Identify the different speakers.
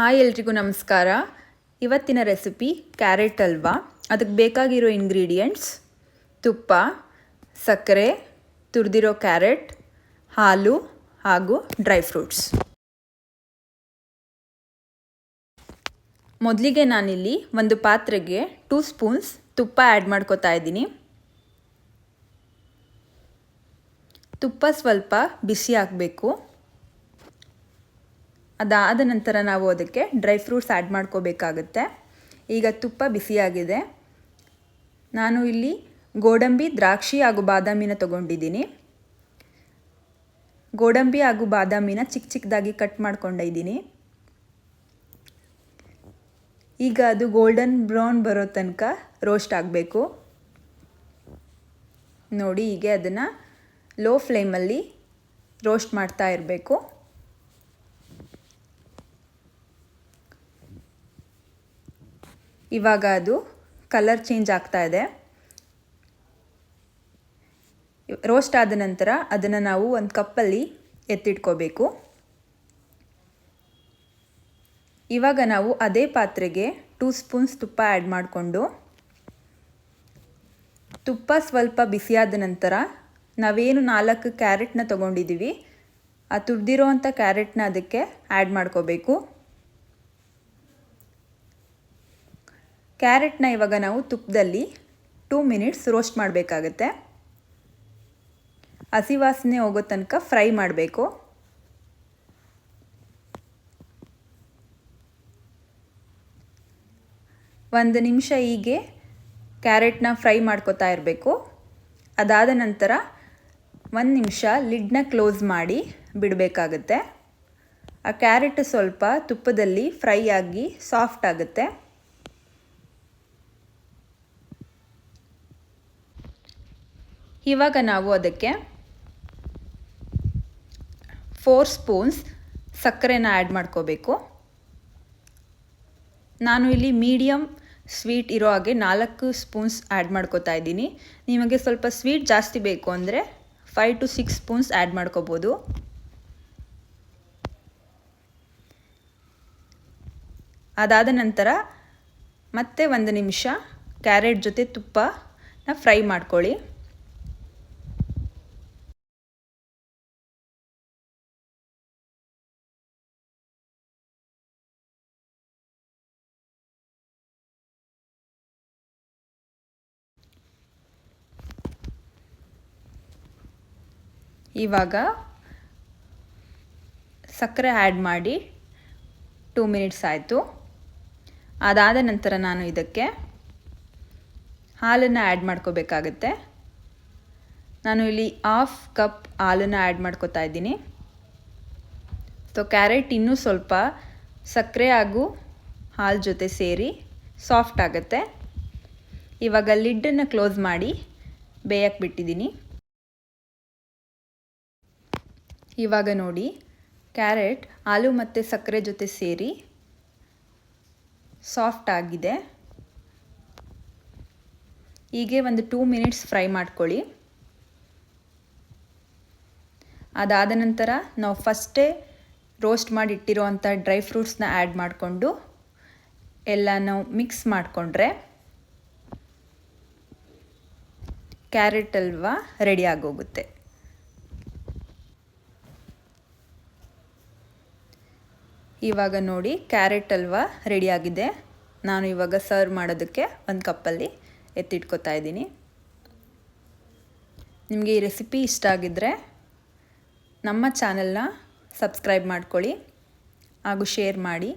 Speaker 1: Hi ಎಲ್ರಿಗೂ ನಮಸ್ಕಾರ. ಇವತ್ತಿನ ರೆಸಿಪಿ ಕ್ಯಾರೆಟ್ ಅಲ್ವಾ? ಅದಕ್ಕೆ ಬೇಕಾಗಿರೋ ಇಂಗ್ರೀಡಿಯೆಂಟ್ಸ್ ತುಪ್ಪ, ಸಕ್ಕರೆ, ತುರಿದಿರೋ ಕ್ಯಾರೆಟ್ ಹಾಲು ಹಾಗೂ ಡ್ರೈ ಫ್ರೂಟ್ಸ್ ಮೊದಲಿಗೆ ನಾನಿಲ್ಲಿ ಒಂದು ಪಾತ್ರೆಗೆ ಟೂ ಸ್ಪೂನ್ಸ್ ತುಪ್ಪ ಆ್ಯಡ್ ಮಾಡ್ಕೋತಾ ಇದ್ದೀನಿ. ತುಪ್ಪ ಸ್ವಲ್ಪ ಬಿಸಿ ಆಗಬೇಕು ಅದಾದ ನಂತರ ನಾವು ಅದಕ್ಕೆ ಡ್ರೈ ಫ್ರೂಟ್ಸ್ ಆ್ಯಡ್ ಮಾಡ್ಕೋಬೇಕಾಗುತ್ತೆ. ಈಗ ತುಪ್ಪ ಬಿಸಿಯಾಗಿದೆ. ನಾನು ಇಲ್ಲಿ ಗೋಡಂಬಿ, ದ್ರಾಕ್ಷಿ ಹಾಗೂ ಬಾದಾಮಿನ ತೊಗೊಂಡಿದ್ದೀನಿ. ಗೋಡಂಬಿ ಹಾಗೂ ಬಾದಾಮಿನ ಚಿಕ್ಕ ಚಿಕ್ಕದಾಗಿ ಕಟ್ ಮಾಡ್ಕೊಂಡಿದ್ದೀನಿ ಈಗ ಅದು ಗೋಲ್ಡನ್ ಬ್ರೌನ್ ಬರೋ ತನಕ ರೋಸ್ಟ್ ಆಗಬೇಕು. ನೋಡಿ, ಹೀಗೆ ಅದನ್ನು ಲೋ ಫ್ಲೇಮಲ್ಲಿ ರೋಸ್ಟ್ ಮಾಡ್ತಾ ಇರಬೇಕು. ಇವಾಗ ಅದು ಕಲರ್ ಚೇಂಜ್ ಆಗ್ತಾ ಇದೆ. ರೋಸ್ಟ್ ಆದ ನಂತರ ಅದನ್ನು ನಾವು ಒಂದು ಕಪ್ಪಲ್ಲಿ ಎತ್ತಿಟ್ಕೋಬೇಕು. ಇವಾಗ ನಾವು ಅದೇ ಪಾತ್ರೆಗೆ ಟೂ ಸ್ಪೂನ್ಸ್ ತುಪ್ಪ ಆ್ಯಡ್ ಮಾಡಿಕೊಂಡು, ತುಪ್ಪ ಸ್ವಲ್ಪ ಬಿಸಿಯಾದ ನಂತರ ನಾವೇನು ನಾಲ್ಕು ಕ್ಯಾರೆಟ್ನ ತೊಗೊಂಡಿದ್ದೀವಿ ಆ ತುರಿದಿರೋ ಅಂಥ ಕ್ಯಾರೆಟ್ನ ಅದಕ್ಕೆ ಆ್ಯಡ್ ಮಾಡ್ಕೋಬೇಕು. ಕ್ಯಾರೆಟ್ನ ಇವಾಗ ನಾವು ತುಪ್ಪದಲ್ಲಿ ಟೂ ಮಿನಿಟ್ಸ್ ರೋಸ್ಟ್ ಮಾಡಬೇಕಾಗತ್ತೆ. ಹಸಿ ವಾಸನೆ ಹೋಗೋ ತನಕ ಫ್ರೈ ಮಾಡಬೇಕು. ಒಂದು ನಿಮಿಷ ಹೀಗೆ ಕ್ಯಾರೆಟ್ನ ಫ್ರೈ ಮಾಡ್ಕೋತಾ ಇರಬೇಕು. ಅದಾದ ನಂತರ ಒಂದು ನಿಮಿಷ ಲಿಡ್ನ ಕ್ಲೋಸ್ ಮಾಡಿ ಬಿಡಬೇಕಾಗತ್ತೆ. ಆ ಕ್ಯಾರೆಟ್ ಸ್ವಲ್ಪ ತುಪ್ಪದಲ್ಲಿ ಫ್ರೈ ಆಗಿ ಸಾಫ್ಟ್ ಆಗುತ್ತೆ. ಇವಾಗ ನಾವು ಅದಕ್ಕೆ ಫೋರ್ ಸ್ಪೂನ್ಸ್ ಸಕ್ಕರೆನ ಆ್ಯಡ್ ಮಾಡ್ಕೋಬೇಕು. ನಾನು ಇಲ್ಲಿ ಮೀಡಿಯಮ್ ಸ್ವೀಟ್ ಇರೋ ಹಾಗೆ ನಾಲ್ಕು ಸ್ಪೂನ್ಸ್ ಆ್ಯಡ್ ಮಾಡ್ಕೋತಾ ಇದ್ದೀನಿ. ನಿಮಗೆ ಸ್ವಲ್ಪ ಸ್ವೀಟ್ ಜಾಸ್ತಿ ಬೇಕು ಅಂದರೆ five to six spoons add ಮಾಡ್ಕೋಬೋದು. ಅದಾದ ನಂತರ ಮತ್ತೆ ಒಂದು ನಿಮಿಷ ಕ್ಯಾರೆಟ್ ಜೊತೆ ತುಪ್ಪನ ಫ್ರೈ ಮಾಡ್ಕೊಳ್ಳಿ. ಇವಾಗ ಸಕ್ಕರೆ ಆ್ಯಡ್ ಮಾಡಿ ಟೂ ಮಿನಿಟ್ಸ್ ಆಯಿತು. ಅದಾದ ನಂತರ ನಾನು ಇದಕ್ಕೆ ಹಾಲನ್ನು ಆ್ಯಡ್ ಮಾಡ್ಕೋಬೇಕಾಗತ್ತೆ. ನಾನು ಇಲ್ಲಿ ಹಾಫ್ ಕಪ್ ಹಾಲನ್ನು ಆ್ಯಡ್ ಮಾಡ್ಕೋತಾ ಇದ್ದೀನಿ. ಸೊ ಕ್ಯಾರೆಟ್ ಇನ್ನೂ ಸ್ವಲ್ಪ ಸಕ್ಕರೆ ಹಾಗೂ ಹಾಲು ಜೊತೆ ಸೇರಿ ಸಾಫ್ಟ್ ಆಗುತ್ತೆ. ಇವಾಗ ಲಿಡ್ಡನ್ನು ಕ್ಲೋಸ್ ಮಾಡಿ ಬೇಯಕ್ಕೆ ಬಿಟ್ಟಿದ್ದೀನಿ. ಇವಾಗ ನೋಡಿ. ಕ್ಯಾರೆಟ್, ಆಲೂ ಮತ್ತು ಸಕ್ಕರೆ ಜೊತೆ ಸೇರಿ ಸಾಫ್ಟ್ ಆಗಿದೆ. ಹೀಗೆ ಒಂದು ಟೂ ಮಿನಿಟ್ಸ್ ಫ್ರೈ ಮಾಡ್ಕೊಳ್ಳಿ. ಅದಾದ ನಂತರ ನಾವು ಫಸ್ಟೇ ರೋಸ್ಟ್ ಮಾಡಿ ಇಟ್ಟಿರೋವಂಥ ಡ್ರೈ ಫ್ರೂಟ್ಸ್ನ ಆ್ಯಡ್ ಮಾಡಿಕೊಂಡು ಎಲ್ಲ ನಾವು ಮಿಕ್ಸ್ ಮಾಡಿಕೊಂಡ್ರೆ ಕ್ಯಾರೆಟ್ ಅಲ್ವಾ ರೆಡಿ ಆಗೋಗುತ್ತೆ. ಇವಾಗ ನೋಡಿ ಕ್ಯಾರೆಟ್ ಹಲ್ವಾ ರೆಡಿಯಾಗಿದೆ ನಾನು ಇವಾಗ ಸರ್ವ್ ಮಾಡೋದಕ್ಕೆ ಒಂದು ಕಪ್ಪಲ್ಲಿ ಎತ್ತಿಟ್ಕೊತಾ ಇದ್ದೀನಿ. ನಿಮಗೆ ಈ ರೆಸಿಪಿ ಇಷ್ಟ ಆಗಿದ್ದರೆ ನಮ್ಮ ಚಾನೆಲ್ನ ಸಬ್ಸ್ಕ್ರೈಬ್ ಮಾಡ್ಕೊಳ್ಳಿ ಹಾಗೂ ಶೇರ್ ಮಾಡಿ.